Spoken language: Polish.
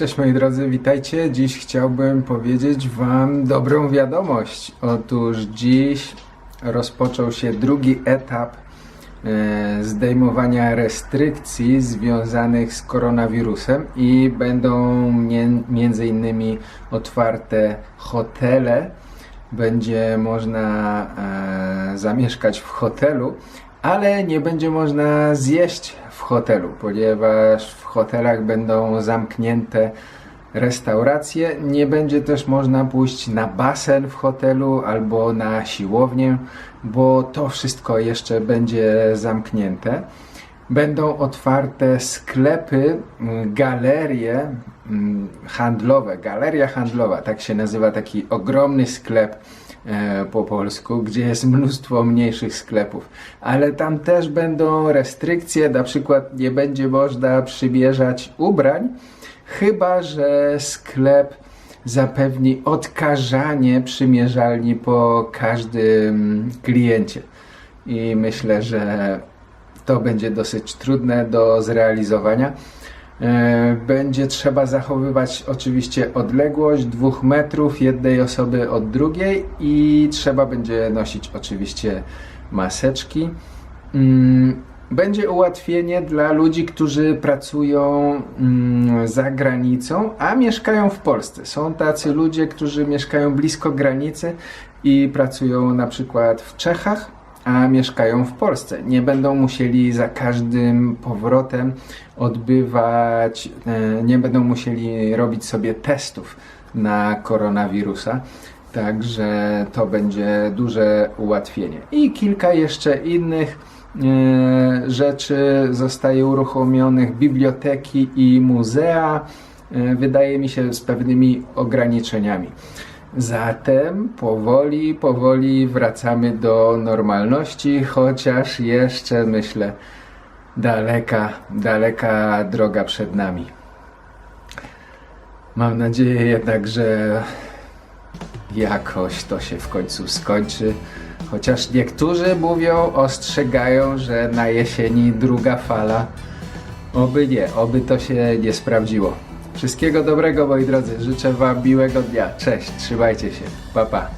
Cześć moi drodzy, witajcie. Dziś chciałbym powiedzieć Wam dobrą wiadomość. Otóż dziś rozpoczął się drugi etap e, zdejmowania restrykcji związanych z koronawirusem i będą między innymi otwarte hotele. Będzie można e, zamieszkać w hotelu, ale nie będzie można zjeść w hotelu, ponieważ w hotelach będą zamknięte restauracje. Nie będzie też można pójść na basen w hotelu albo na siłownię, bo to wszystko jeszcze będzie zamknięte. Będą otwarte sklepy, galerie handlowe. Galeria handlowa, tak się nazywa taki ogromny sklep e, po polsku, gdzie jest mnóstwo mniejszych sklepów. Ale tam też będą restrykcje, na przykład nie będzie można przybierzać ubrań, chyba że sklep zapewni odkażanie przymierzalni po każdym kliencie. I myślę, że to będzie dosyć trudne do zrealizowania. E, Będzie trzeba zachowywać oczywiście odległość dwóch metrów jednej osoby od drugiej i trzeba będzie nosić oczywiście maseczki. Mm, Będzie ułatwienie dla ludzi, którzy pracują mm, za granicą, a mieszkają w Polsce. Są tacy ludzie, którzy mieszkają blisko granicy i pracują na przykład w Czechach, a mieszkają w Polsce. Nie będą musieli za każdym powrotem odbywać, e, nie będą musieli robić sobie testów na koronawirusa. Także to będzie duże ułatwienie. I kilka jeszcze innych e, rzeczy zostaje uruchomionych, biblioteki i muzea, e, wydaje mi się z pewnymi ograniczeniami. Zatem powoli, powoli wracamy do normalności, chociaż jeszcze myślę, daleka, daleka droga przed nami. Mam nadzieję jednak, że jakoś to się w końcu skończy. Chociaż niektórzy mówią, ostrzegają, że na jesieni druga fala. Oby nie, oby to się nie sprawdziło. Wszystkiego dobrego moi drodzy, życzę wam miłego dnia. Cześć, trzymajcie się. Pa pa.